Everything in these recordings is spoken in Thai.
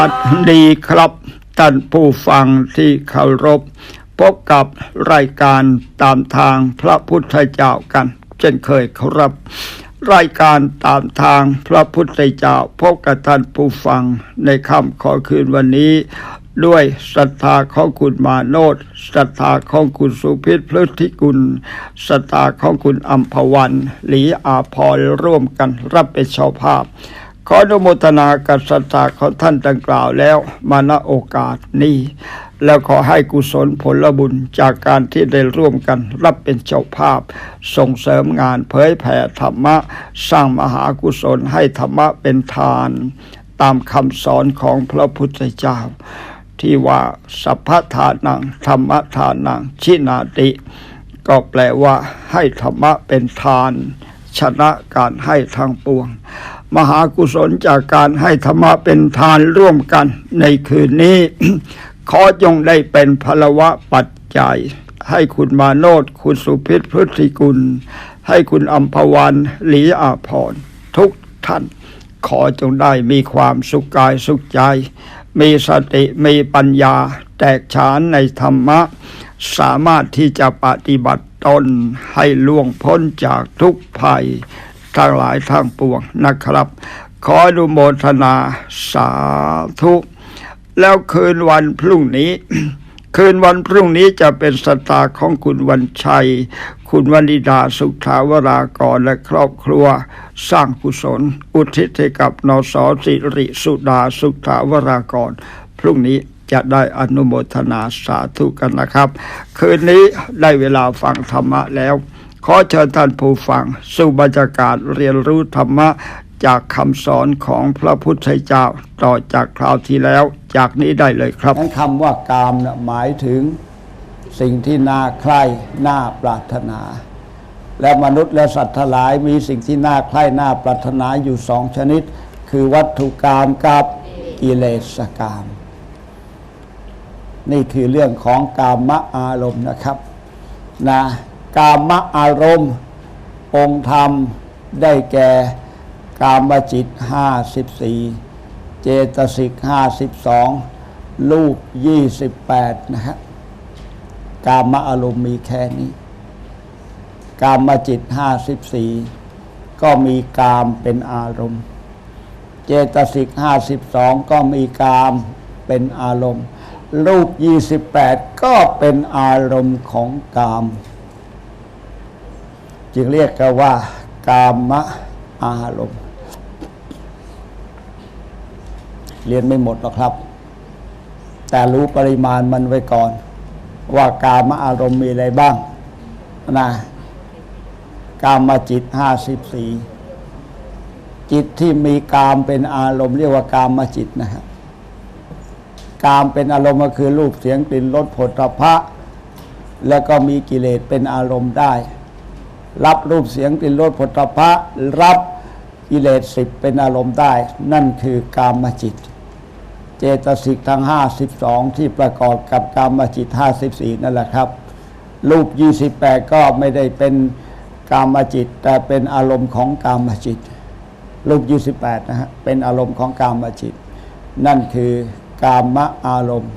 สวัสดีครับท่านผู้ฟังที่เคารพ พบกับรายการตามทางพระพุทธเจ้ากัน เช่นเคยครับ รายการตามทางพระพุทธเจ้าพบกับท่านผู้ฟังในค่ำขอคืนวันนี้ ด้วยศรัทธาของคุณมาโนดศรัทธาของคุณสุพิษพฤทธิกุลศรัทธาของคุณอัมพวัน หลีอาพรร่วมกันรับเป็นเจ้าภาพ ขออนุโมทนากับศรัทธาของท่านดังกล่าวแล้วมาณโอกาสนี้ แล้วขอให้กุศลผลบุญจากการที่ได้ร่วมกันรับเป็นเจ้าภาพ ส่งเสริมงานเผยแผ่ธรรมะ สร้างมหากุศลให้ธรรมะเป็นทาน ตามคำสอนของพระพุทธเจ้า ที่ว่าสัพพทานังธรรมทานังชินาติ ก็แปลว่าให้ธรรมะเป็นทาน ชนะการให้ทางปวง มหากุศลจากการให้ธรรมะเป็นทานร่วมกันในคืนนี้ ขอจงได้เป็นพลวะปัจจัย ให้คุณมาโนดคุณสุพิษพฤติกุล ให้คุณอัมพวันหลีอาพรทุกท่าน ขอจงได้มีความสุขกายสุขใจ มีสติมีปัญญา แตกฉานในธรรมะ สามารถที่จะปฏิบัติตนให้ล่วงพ้นจากทุกภัย ทั้งหลายทั้งปวงนะครับ ขออนุโมทนาสาธุแล้วคืนวันพรุ่งนี้ คืนวันพรุ่งนี้จะเป็นสตาของคุณวันชัย คุณวนิดาสุขาวรากรและครอบครัว สร้างกุศล อุทิศให้กับนสสิริสุดาสุขาวรากร พรุ่งนี้จะได้อนุโมทนาสาธุกันนะครับ คืนนี้ได้เวลาฟังธรรมะแล้ว ขอเชิญท่านผู้ฟังสู่บรรยากาศเรียนรู้ธรรมะจากคำสอนของพระพุทธเจ้าต่อจากคราวที่แล้ว จากนี้ได้เลยครับคำว่ากามนะหมายถึงสิ่งที่น่าใคร่น่าปรารถนา และมนุษย์และสัตว์ทั้งหลายมีสิ่งที่น่าใคร่น่าปรารถนาอยู่สองชนิด คือวัตถุกรรมกับกิเลสกรรมนี่คือเรื่องของกามะอารมณ์นะครับ นะ กามะอารมณ์ องค์ธรรมได้แก่กามจิตห้าสิบสี่เจตสิกห้าสิบสองลูกยี่สิบแปดนะฮะกามะอารมณ์มีแค่นี้ กามจิตห้าสิบสี่ก็มีกามเป็นอารมณ์ เจตสิกห้าสิบสองก็มีกามเป็นอารมณ์ รูปยี่สิบแปดก็เป็นอารมณ์ของกาม จึงเรียกกันว่ากามะอารมณ์ เรียนไม่หมดหรอกครับ แต่รู้ปริมาณมันไว้ก่อน ว่ากามอารมณ์มีอะไรบ้างนะกามาจิตห้าสิบสี่จิตที่มีกามเป็นอารมณ์ เรียกว่ากามมาจิตนะครับกามเป็นอารมณ์ก็คือรูปเสียงกลิ่นรสผลพระแล้วก็มีกิเลสเป็นอารมณ์ได้ รับรูปเสียงกลิ่นรสผลพระรับกิเลสสิบเป็นอารมณ์ได้ นั่นคือกามจิต เจตสิกทั้งห้าสิบสองที่ประกอบกับกามจิตห้าสิบสี่นั่นแหละครับ รูปยี่สิบแปดก็ไม่ได้เป็นกามจิต แต่เป็นอารมณ์ของกามจิต รูปยี่สิบแปดนะฮะเป็นอารมณ์ของกามจิต นั่นคือกามอารมณ์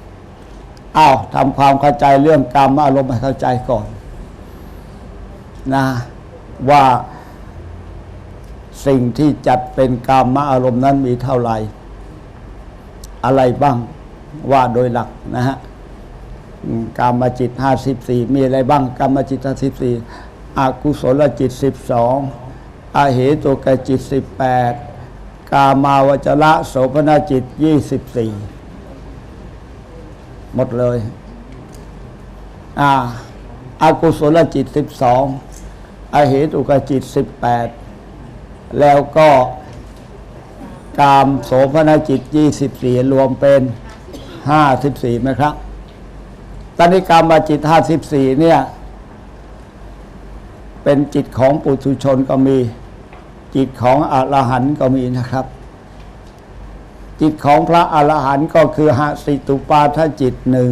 อ้าวทำความเข้าใจเรื่องกามอารมณ์ให้เข้าใจก่อนนะ ว่าสิ่งที่จัดเป็นกามอารมณ์นั้นมีเท่าไหร่ อะไรบ้างว่าโดยหลักนะฮะอืมกามจิตห้าสิบสี่มีอะไรบ้างกามจิตห้าสิบสี่อากุศลจิตสิบสองอาเหตุกจิตสิบแปดกามาวจระโสภณจิตยี่สิบสี่หมดเลย อ่าอากุศลจิตสิบสอง อเหตุกจิตสิบแปดแล้วก็กามโสภณจิตยี่สิบสี่รวมเป็นห้าสิบสี่ไหมครับตอนนี้กามจิตห้าสิบสี่เนี่ย เป็นจิตของปุถุชนก็มี จิตของอรหันต์ก็มีนะครับ จิตของพระอรหันต์ก็คือหสิตุปาทจิตหนึ่ง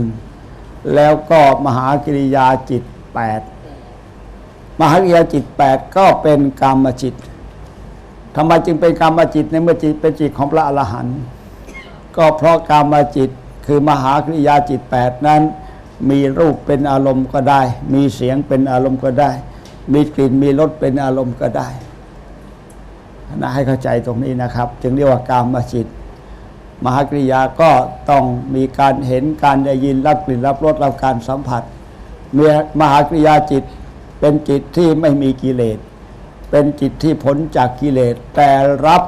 แล้วก็มหากิริยาจิตแปด มหากิริยาจิตแปดก็เป็นกามจิตทำไมจึงเป็นกามจิตในเมื่อจิตเป็นจิตของพระอรหันต์ก็เพราะกามจิตคือมหากริยาจิตแปดนั้น มีรูปเป็นอารมณ์ก็ได้ มีเสียงเป็นอารมณ์ก็ได้ มีกลิ่นมีรสเป็นอารมณ์ก็ได้นะให้เข้าใจตรงนี้นะครับ จึงเรียกว่ากามจิต มหากริยาก็ต้องมีการเห็นการได้ยินรับกลิ่นรับรสรับการสัมผัสเมื่อมหากริยาจิต เป็นจิตที่ไม่มีกิเลส เป็นจิตที่พ้นจากกิเลส แต่รับ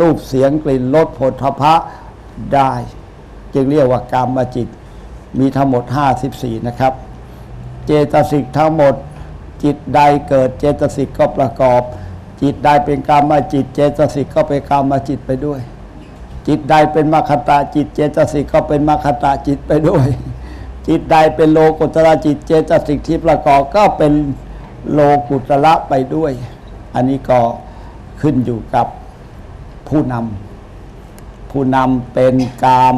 รูปเสียงกลิ่นรสผลทพะได้ จึงเรียกว่ากามจิต มีทั้งหมด 54 นะครับ เจตสิกทั้งหมด จิตใดเกิดเจตสิกก็ประกอบ จิตใดเป็นกามจิต เจตสิกก็เป็นกามจิตไปด้วย จิตใดเป็นมรรคตาจิต เจตสิกก็เป็นมรรคตาจิตไปด้วย จิตใดเป็นโลกุตระจิตเจตสิกที่ประกอบก็เป็นโลกุตระไปด้วย อันนี้ก็ขึ้นอยู่กับผู้นำผู้นำเป็นกาม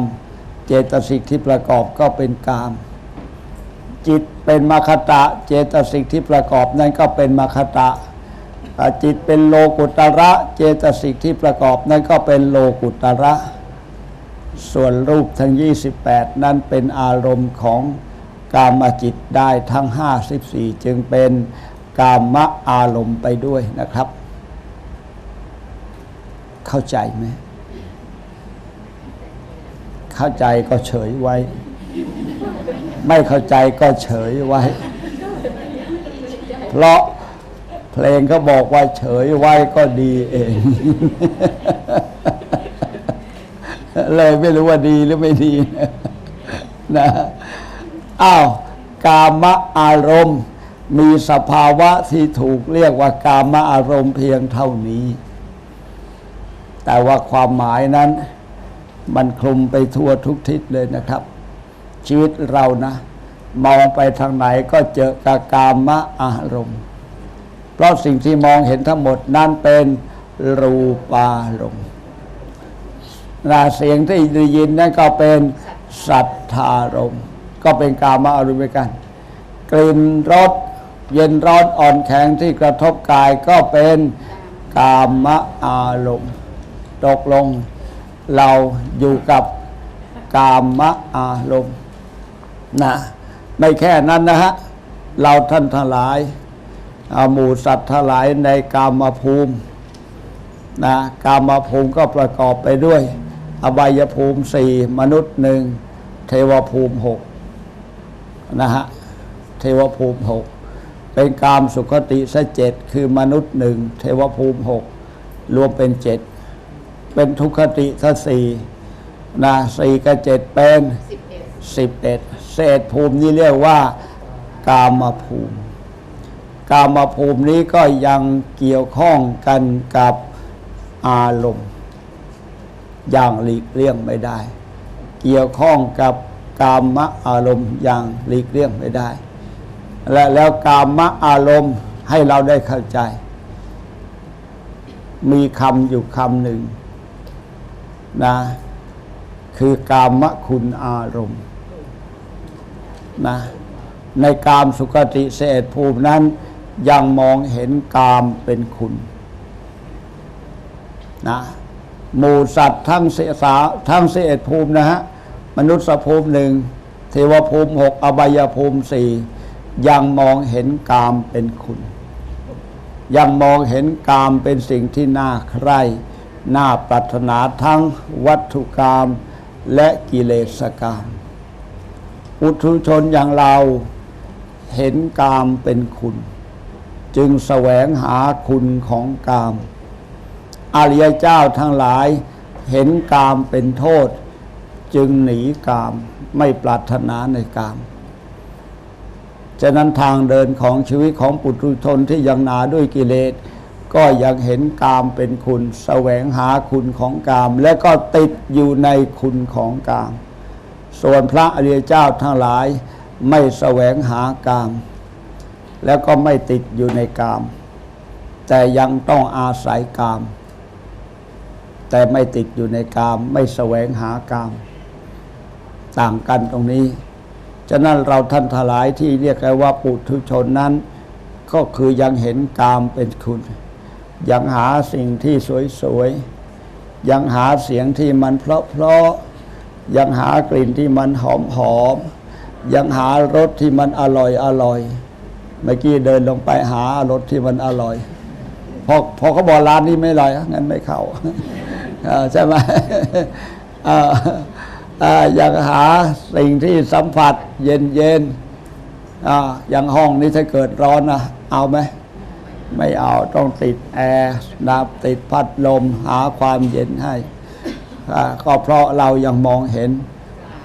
เจตสิกที่ประกอบก็เป็นกาม จิตเป็นมคตะ เจตสิกที่ประกอบนั้นก็เป็นมคตะจิตเป็นโลกุตระ เจตสิกที่ประกอบนั้นก็เป็นโลกุตระ ส่วนรูปทั้ง 28 นั้นเป็นอารมณ์ของกามจิตได้ทั้ง 54 จึงเป็นกามะอารมณ์ไปด้วยนะครับ เข้าใจไหม เข้าใจก็เฉยไว้ ไม่เข้าใจก็เฉยไว้ เพราะเพลงก็บอกว่าเฉยไว้ก็ดีเอง เลยไม่รู้ว่าดีหรือไม่ดีนะอ้าวกามอารมณ์ มีสภาวะที่ถูกเรียกว่ากามอารมณ์เพียงเท่านี้ แต่ว่าความหมายนั้น มันคลุมไปทั่วทุกทิศเลยนะครับ ชีวิตเรานะ มองไปทางไหนก็เจอกากามะอารมณ์ เพราะสิ่งที่มองเห็นทั้งหมดนั้นเป็นรูปารมณ์ นะเสียงที่ได้ยินนั่นก็เป็นสัทธารมก็เป็นกามะอารมณ์กัน กลิ่นรสเย็นร้อนอ่อนแข็งที่กระทบกายก็เป็นกามะอารมณ์ตกลงเราอยู่กับกามะอารมณ์นะไม่แค่นั้นนะฮะ เราท่านทั้งหลายอ่าหมู่สัตว์ทั้งหลายในกามภูมินะกามภูมิก็ประกอบไปด้วย อบายภูมิสี่มนุษย์หนึ่งเทวภูมิหกนะฮะเทวภูมิหกเป็นกามสุขติสเจ็ดคือมนุษย์หนึ่งเทวภูมิหกรวมเป็นเจ็ดเป็นทุกขติสสี่นะสี่กับเจ็ดเป็นสิบเอ็ดเศษภูมินี้เรียกว่า กามภูมิ กามภูมินี้ก็ยังเกี่ยวข้องกันกับอารมณ์ อย่างหลีกเลี่ยงไม่ได้ เกี่ยวข้องกับกามอารมณ์อย่างหลีกเลี่ยงไม่ได้ และแล้วกามอารมณ์ให้เราได้เข้าใจ มีคำอยู่คำหนึ่งนะคือกามคุณอารมณ์นะในกามสุขติเศษภูมินั้น ยังมองเห็นกามเป็นคุณนะ หมู่สัตว์ทั้งเสสาทั้งเศษภูมินะฮะ มนุษย์ภูมิหนึ่งเทวภูมิหกอบายภูมิสี่ยังมองเห็นกามเป็นคุณ ยังมองเห็นกามเป็นสิ่งที่น่าใคร่น่าปรารถนาทั้งวัตถุกรรมและกิเลสกรรมอุทุชนอย่างเราเห็นกามเป็นคุณ จึงแสวงหาคุณของกาม อริยเจ้าทั้งหลาย เห็นกามเป็นโทษ จึงหนีกามไม่ปรารถนาในกามฉะนั้นทางเดินของชีวิตของปุถุชนที่ยังหนาด้วยกิเลส ก็ยังเห็นกามเป็นคุณแสวงหาคุณของกาม และก็ติดอยู่ในคุณของกาม ส่วนพระอริยเจ้าทั้งหลายไม่แสวงหากาม แล้วก็ไม่ติดอยู่ในกาม แต่ยังต้องอาศัยกาม แต่ไม่ติดอยู่ในกาม ไม่แสวงหากาม ต่างกันตรงนี้ ฉะนั้นเราท่านทลายที่เรียกว่าปุถุชนนั้น ก็คือยังเห็นกามเป็นคุณ ยังหาสิ่งที่สวยๆ ยังหาเสียงที่มันเพราะยังหากลิ่นที่มันหอมหอมยังหารสที่มันอร่อยอร่อยเมื่อกี้เดินลงไปหารสที่มันอร่อยพอพอเขาบอกร้านนี้ไม่อร่อยงั้นไม่เข้า ใช่ไหมอยากหาสิ่งที่สัมผัส เย็นเย็นๆอย่างห้องนี้ถ้าเกิดร้อนนะเอาไหมไม่เอาต้องติดแอร์นะติดพัดลมหาความเย็นให้ ก็เพราะเรายังมองเห็น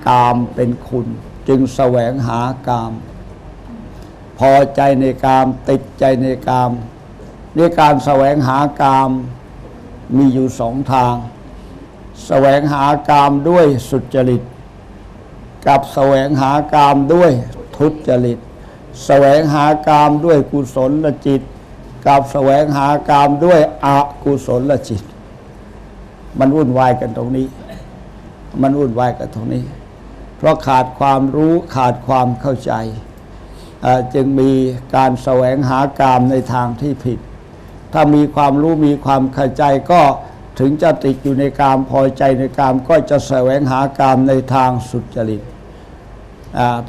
กามเป็นคุณ จึงแสวงหากาม พอใจในกาม ติดใจในกามนี่การแสวงหากาม มีอยู่สองทาง แสวงหากามด้วยสุจริต กับแสวงหากามด้วยทุจริต แสวงหากามด้วยกุศลจิต กับแสวงหากามด้วยอกุศลจิต มันวุ่นวายกันตรงนี้ มันวุ่นวายกันตรงนี้ เพราะขาดความรู้ขาดความเข้าใจ จึงมีการแสวงหากามในทางที่ผิด ถ้ามีความรู้มีความเข้าใจก็ถึงจะติดอยู่ในกามพอใจในกามก็จะแสวงหากามในทางสุจริต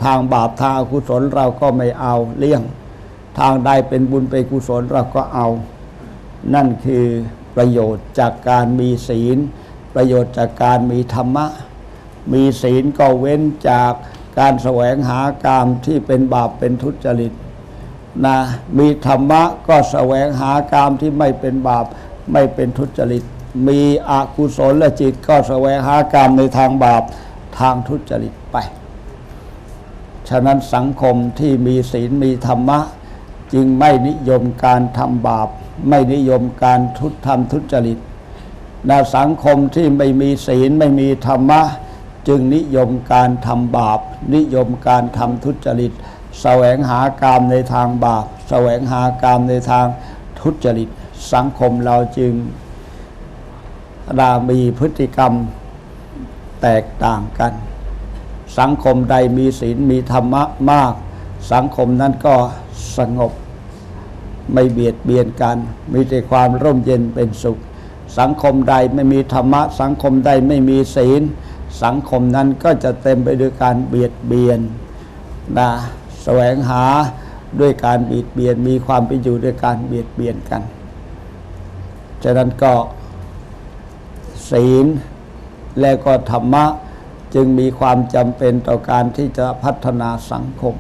ทางบาปทางอกุศลเราก็ไม่เอาเลี่ยง ทางใดเป็นบุญเป็นกุศลเราก็เอา นั่นคือประโยชน์จากการมีศีล ประโยชน์จากการมีธรรมะ มีศีลก็เว้นจากการแสวงหากามที่เป็นบาปเป็นทุจริต นะมีธรรมะก็แสวงหากามที่ไม่เป็นบาป ไม่เป็นทุจริต มีอกุศลและจิตก็แสวงหากามในทางบาปทางทุจริตไป ฉะนั้นสังคมที่มีศีลมีธรรมะ จึงไม่นิยมการทำบาป ไม่นิยมการทุทำทุจริตนะสังคมที่ไม่มีศีลไม่มีธรรมะ จึงนิยมการทำบาป นิยมการทำทุจริต แสวงหากามในทางบาป แสวงหากามในทางทุจริต สังคมเราจึงรามีพฤติกรรมแตกต่างกัน สังคมใดมีศีลมีธรรมะมาก สังคมนั้นก็สงบ ไม่เบียดเบียนกัน มีแต่ความร่มเย็นเป็นสุข สังคมใดไม่มีธรรมะ สังคมใดไม่มีศีล สังคมนั้นก็จะเต็มไปด้วยการเบียดเบียนนะ แสวงหาด้วยการเบียดเบียน มีความเป็นอยู่ด้วยการเบียดเบียนกัน ฉะนั้นก็ศีลและก็ธรรมะจึงมีความจำเป็นต่อการที่จะพัฒนาสังคม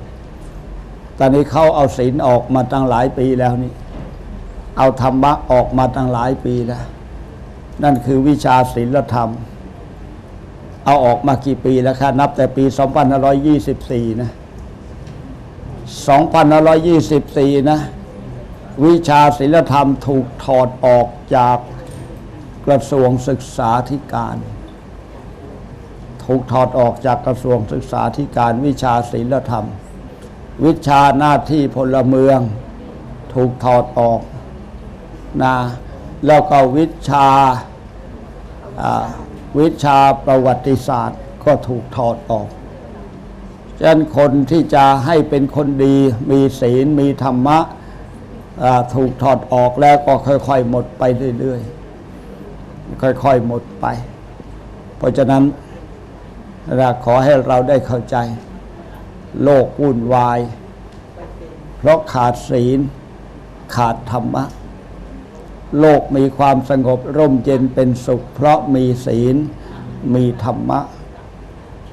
ตอนนี้เขาเอาศีลออกมาตั้งหลายปีแล้วนี่ เอาธรรมะออกมาตั้งหลายปีแล้ว นั่นคือวิชาศีลธรรม เอาออกมากี่ปีแล้วครับนับแต่ปี 2524 นะ 2524 นะ วิชาศีลธรรมถูกถอดออกจากกระทรวงศึกษาธิการ ถูกถอดออกจากกระทรวงศึกษาธิการวิชาศีลธรรม วิชาหน้าที่พลเมือง ถูกถอดออกนะแล้วก็วิชาวิชาประวัติศาสตร์ก็ถูกถอดออก ฉะนั้นคนที่จะให้เป็นคนดี มีศีลมีธรรมะถูกถอดออกแล้วก็ค่อยๆหมดไปเรื่อยๆ ค่อยๆหมดไป เพราะฉะนั้นเราขอให้เราได้เข้าใจ โลกวุ่นวาย เพราะขาดศีล ขาดธรรมะ โลกมีความสงบร่มเย็นเป็นสุข เพราะมีศีลมีธรรมะ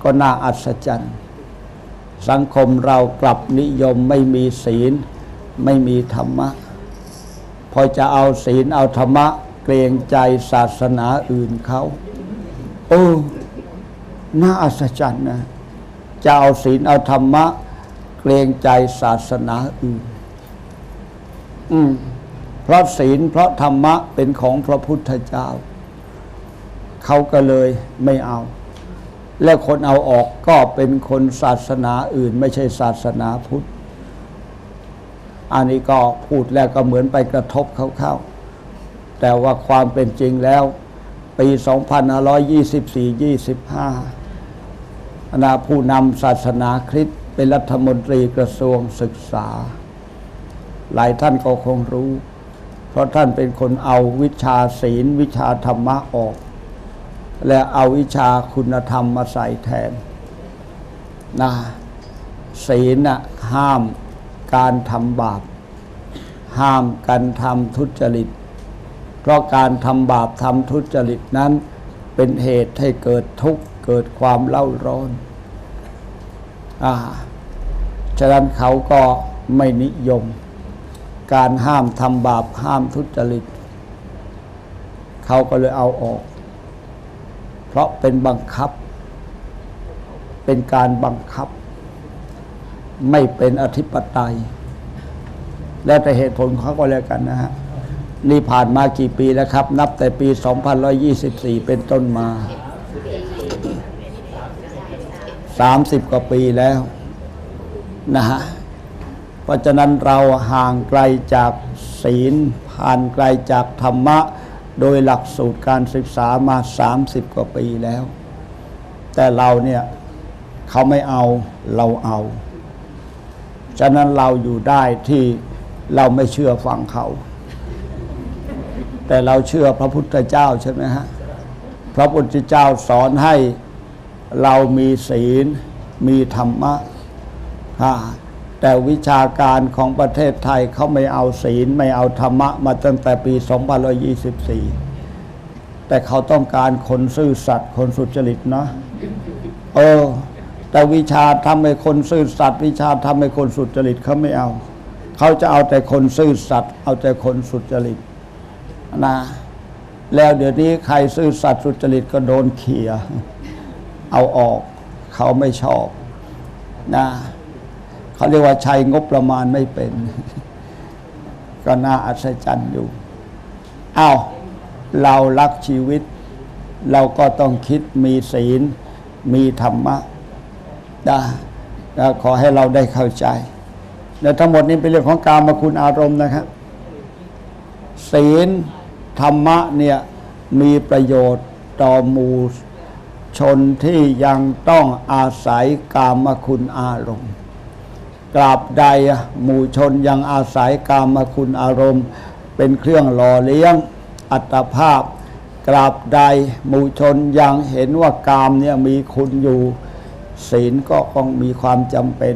ก็น่าอัศจรรย์ สังคมเรากลับนิยมไม่มีศีล ไม่มีธรรมะ พอจะเอาศีลเอาธรรมะ เกรงใจศาสนาอื่นเขา โอ้น่าอัศจรรย์นะ จะเอาศีลเอาธรรมะ เกรงใจศาสนาอื่น อืมเพราะศีลเพราะธรรมะเป็นของพระพุทธเจ้า เขาก็เลยไม่เอา และคนเอาออกก็เป็นคนศาสนาอื่น ไม่ใช่ศาสนาพุทธ อันนี้ก็พูดแล้วก็เหมือนไปกระทบเขาเข้า แต่ว่าความเป็นจริงแล้ว ปี 2524-25นาผู้นำศาสนาคริสต์เป็นรัฐมนตรีกระทรวงศึกษา หลายท่านก็คงรู้ เพราะท่านเป็นคนเอาวิชาศีล วิชาธรรมะออก และเอาวิชาคุณธรรมมาใส่แทนนะศีลน่ะห้ามการทำบาป ห้ามการทำทุจริต เพราะการทำบาปทำทุจริตนั้น เป็นเหตุให้เกิดทุกข์เกิดความเล่าร้อนอ่าฉะนั้นเขาก็ไม่นิยม การห้ามทำบาปห้ามทุจริต เขาก็เลยเอาออก เพราะเป็นบังคับ เป็นการบังคับ ไม่เป็นอธิปไตย แล้วแต่เหตุผลเขาก็แล้วกันนะฮะ นี่ผ่านมากี่ปีแล้วครับ นับแต่ปี 2124 เป็นต้นมา 30 กว่าปีแล้วนะฮะ เพราะฉะนั้นเราห่างไกลจากศีลผ่านไกลจากธรรมะ โดยหลักสูตรการศึกษามา 30 กว่าปีแล้ว แต่เราเนี่ยเขาไม่เอาเราเอา ฉะนั้นเราอยู่ได้ที่เราไม่เชื่อฟังเขา แต่เราเชื่อพระพุทธเจ้าใช่ไหมฮะ พระพุทธเจ้าสอนให้เรามีศีล มีธรรมะอ่า แต่วิชาการของประเทศไทยเขาไม่เอาศีล ไม่เอาธรรมะมาตั้งแต่ปี 2524 แต่เขาต้องการคนซื่อสัตย์คนสุจริตนะเออ แต่วิชาทำให้คนซื่อสัตย์วิชาทำให้คนสุจริตเขาไม่เอา เขาจะเอาแต่คนซื่อสัตย์เอาแต่คนสุจริตนะแล้วเดี๋ยวนี้ใครซื่อสัตย์สุจริตก็โดนเขี่ยเอาออก เขาไม่ชอบนะ เขาเรียกว่าใช้งบประมาณไม่เป็น ก็น่าอัศจรรย์อยู่อ้าวเรารักชีวิต เราก็ต้องคิดมีศีล มีธรรมะนะขอให้เราได้เข้าใจและทั้งหมดนี้เป็นเรื่องของการมาคุณอารมณ์นะครับศีลธรรมะเนี่ยมีประโยชน์ต่อหมูชนที่ยังต้องอาศัยกามคุณอารมณ์ กราบใดหมู่ชนยังอาศัยกามคุณอารมณ์ เป็นเครื่องหล่อเลี้ยงอัตภาพ กราบใดหมู่ชนยังเห็นว่ากามเนี่ยมีคุณอยู่ ศีลก็ต้องมีความจำเป็น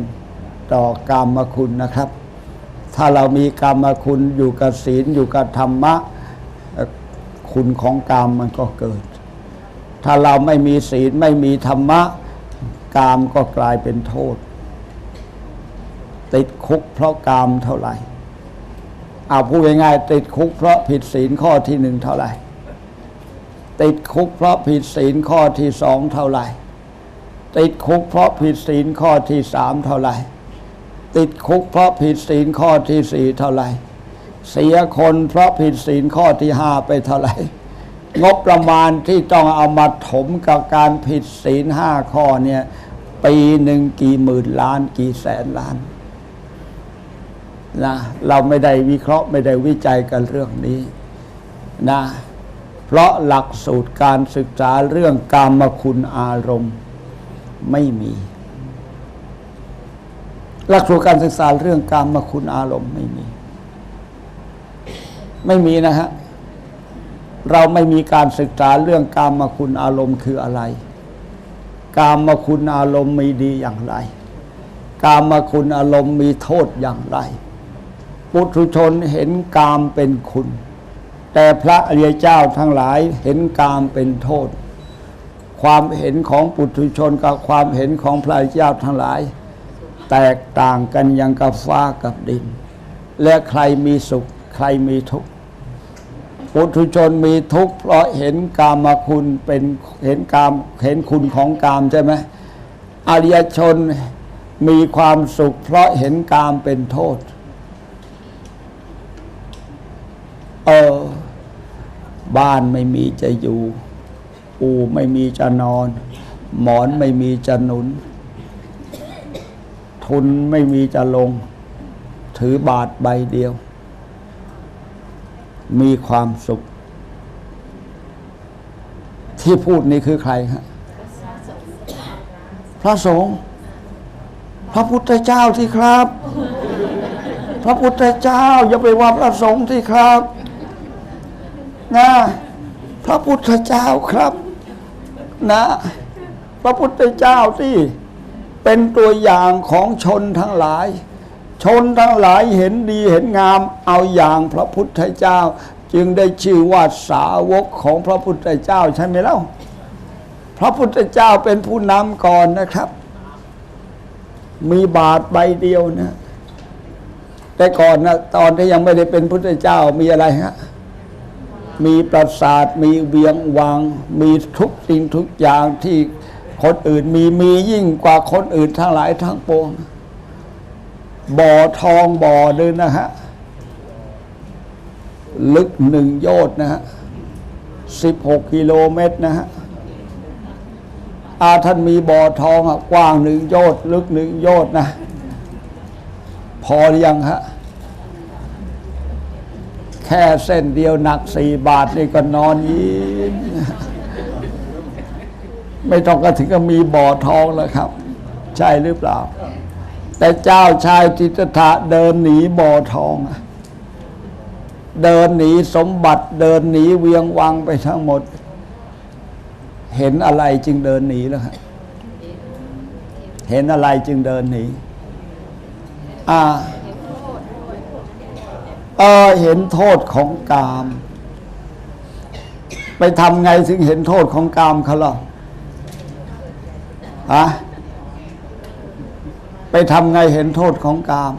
ต่อกามคุณนะครับ ถ้าเรามีกรรมคุณอยู่กับศีลอยู่กับธรรมะ คุณของกรรมมันก็เกิด ถ้าเราไม่มีศีลไม่มีธรรมะกรรมก็กลายเป็นโทษ ติดคุกเพราะกรรมเท่าไหร่เอาพูดง่ายๆติดคุกเพราะผิดศีลข้อที่หนึ่งเท่าไหร่ ติดคุกเพราะผิดศีลข้อที่สองเท่าไหร่ ติดคุกเพราะผิดศีลข้อที่สามเท่าไหร่ ติดคุกเพราะผิดศีลข้อที่สี่เท่าไหร่ เสียคนเพราะผิดศีลข้อที่ห้าไปเท่าไหร่ งบประมาณที่ต้องเอามาถมกับการผิดศีลห้าข้อเนี่ยปีหนึ่งกี่หมื่นล้านกี่แสนล้านนะเราไม่ได้วิเคราะห์ไม่ได้วิจัยกันเรื่องนี้นะเพราะหลักสูตรการศึกษาเรื่องกามคุณอารมณ์ไม่มี หลักสูตรการศึกษาเรื่องกามคุณอารมณ์ไม่มี ไม่มีนะฮะเราไม่มีการศึกษาเรื่องกามคุณอารมณ์คืออะไร กามคุณอารมณ์มีดีอย่างไร กามคุณอารมณ์มีโทษอย่างไร ปุถุชนเห็นกามเป็นคุณ แต่พระอริยเจ้าทั้งหลายเห็นกามเป็นโทษ ความเห็นของปุถุชนกับความเห็นของพระอริยเจ้าทั้งหลาย แตกต่างกันอย่างกับฟ้ากับดิน และใครมีสุขใครมีทุกข์ปุถุชนมีทุกข์เพราะเห็นกามคุณเป็นเห็นกามเห็นคุณของกามใช่ไหมอริยชนมีความสุขเพราะเห็นกามเป็นโทษ เออ บ้านไม่มีจะอยู่ ปูไม่มีจะนอน หมอนไม่มีจะหนุน ทุนไม่มีจะลง ถือบาทใบเดียว มีความสุข ที่พูดนี่คือใครฮะพระสงฆ์พระพุทธเจ้าที่ครับ พระพุทธเจ้าอย่าไปว่าพระสงฆ์ที่ครับ นะพระพุทธเจ้าครับนะพระพุทธเจ้าที่เป็นตัวอย่างของชนทั้งหลาย ชนทั้งหลายเห็นดีเห็นงามเอาอย่างพระพุทธเจ้า จึงได้ชื่อว่าสาวกของพระพุทธเจ้าใช่ไหมเล่าพระพุทธเจ้าเป็นผู้นำก่อนนะครับ มีบาทใบเดียวนะ แต่ก่อนนะตอนที่ยังไม่ได้เป็นพุทธเจ้ามีอะไรฮะ มีปราสาท มีเวียงวัง มีทุกสิ่งทุกอย่างที่คนอื่นมีมียิ่งกว่าคนอื่นทั้งหลายทั้งปวง บ่อทองบ่อเดินนะฮะ ลึกหนึ่งโยชนะฮะสิบหกกิโลเมตรนะฮะอาท่านมีบ่อทองกว้างหนึ่งโยชน์ลึกหนึ่งโยชน์นะ พอหรือยังฮะ แค่เส้นเดียวหนักสี่บาทนี่ก็นอนยิ้มไม่ต้องก็ถึงก็มีบ่อทองแล้วครับ ใช่หรือเปล่า แต่เจ้าชายจิตตถะเดินหนีบ่อทอง เดินหนีสมบัติเดินหนีเวียงวังไปทั้งหมด เห็นอะไรจึงเดินหนีแล้วครับเห็นอะไรจึงเดินหนีอ่า เออเห็นโทษของกาม ไปทำไงถึงเห็นโทษของกามเขาล่ะฮะไปทำไงเห็นโทษของกาม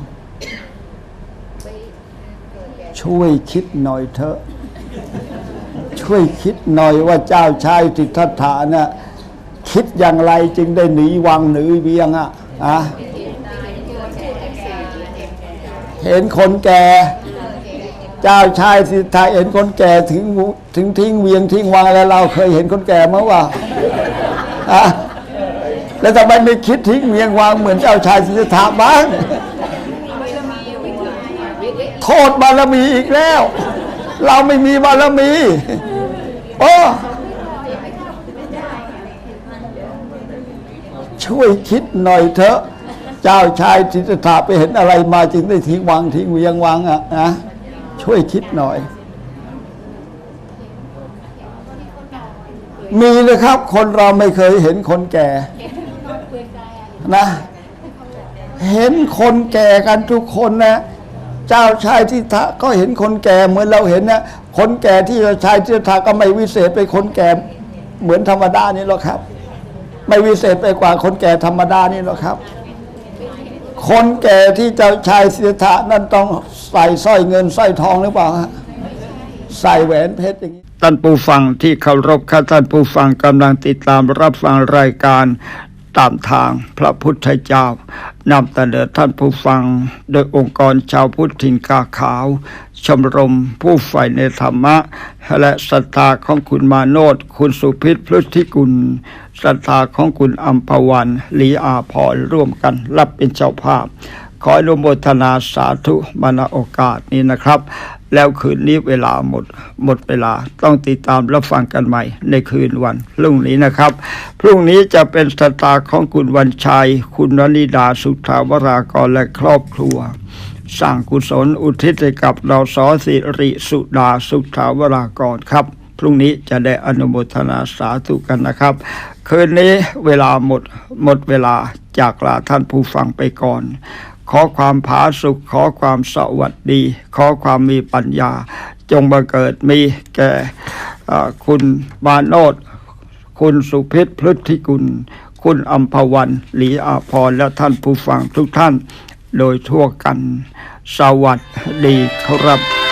ช่วยคิดหน่อยเถอะ ช่วยคิดหน่อยว่าเจ้าชายสิทธัตถะเนี่ยคิดอย่างไรจึงได้หนีวังหนีเวียงอะอะเห็นคนแก่ เจ้าชายสิทธาเห็นคนแก่ถึงถึงทิ้งเวียงทิ้งวังแล้วเราเคยเห็นคนแก่มั้งวะอะแล้วทำไมไม่คิดทิ้งเวียงวังเหมือนเจ้าชายสิทธาบ้าง โทษบารมีอีกแล้ว เราไม่มีบารมีโอ้ช่วยคิดหน่อยเถอะ เจ้าชายสิทธัตถะไปเห็นอะไรมาจึงได้ทิ้งวังทิ้งเวียงวังอะนะ ช่วยคิดหน่อย มีนะครับ คนเราไม่เคยเห็นคนแก่ นะ เห็นคนแก่กันทุกคนนะ เจ้าชายทิทะก็เห็นคนแก่เหมือนเราเห็นนะคนแก่ที่เจ้าชายทิทะก็ไม่วิเศษไปคนแก่เหมือนธรรมดานี่หรอกครับ ไม่วิเศษไปกว่าคนแก่ธรรมดานี่หรอกครับ คนแก่ที่เจ้าชายสิทธะนั่นต้องใส่สร้อยเงินสร้อยทองหรือเปล่าฮะใส่แหวนเพชรอย่างนี้ท่านผู้ฟังที่เคารพค่ะท่านผู้ฟังกำลังติดตามรับฟังรายการ ตามทางพระพุทธเจ้านำเสนอท่านผู้ฟัง โดยองค์กรชาวพุทธินกาขาว ชมรมผู้ใฝ่ในธรรมะ และศรัทธาของคุณมาโนดคุณสุพิษพฤทธิกุลศรัทธาของคุณอัมพวันลีอาพรร่วมกันรับเป็นเจ้าภาพ ขออนุโมทนาสาธุมาณโอกาสนี้นะครับ แล้วคืนนี้เวลาหมด หมดเวลาต้องติดตามรับฟังกันใหม่ ในคืนวันพรุ่งนี้นะครับ พรุ่งนี้จะเป็นสตาของคุณวันชัย คุณวนิดาสุทาวรากรและครอบครัวสร้างกุศลอุทิศให้กับเราสอสิริสุดาสุทาวรากรครับ พรุ่งนี้จะได้อนุโมทนาสาธุกันนะครับ คืนนี้เวลาหมดหมดเวลาจากลาท่านผู้ฟังไปก่อน ขอความผาสุข ขอความสวัสดี ขอความมีปัญญา จงบังเกิดมีแก่คุณบาโนดคุณสุพิษพฤทธิกุล คุณอัมพวันหลีอาพรและท่านผู้ฟังทุกท่าน โดยทั่วกัน สวัสดีครับ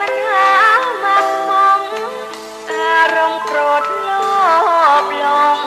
ปัญหามักมอง อารมณ์โกรธโลภลง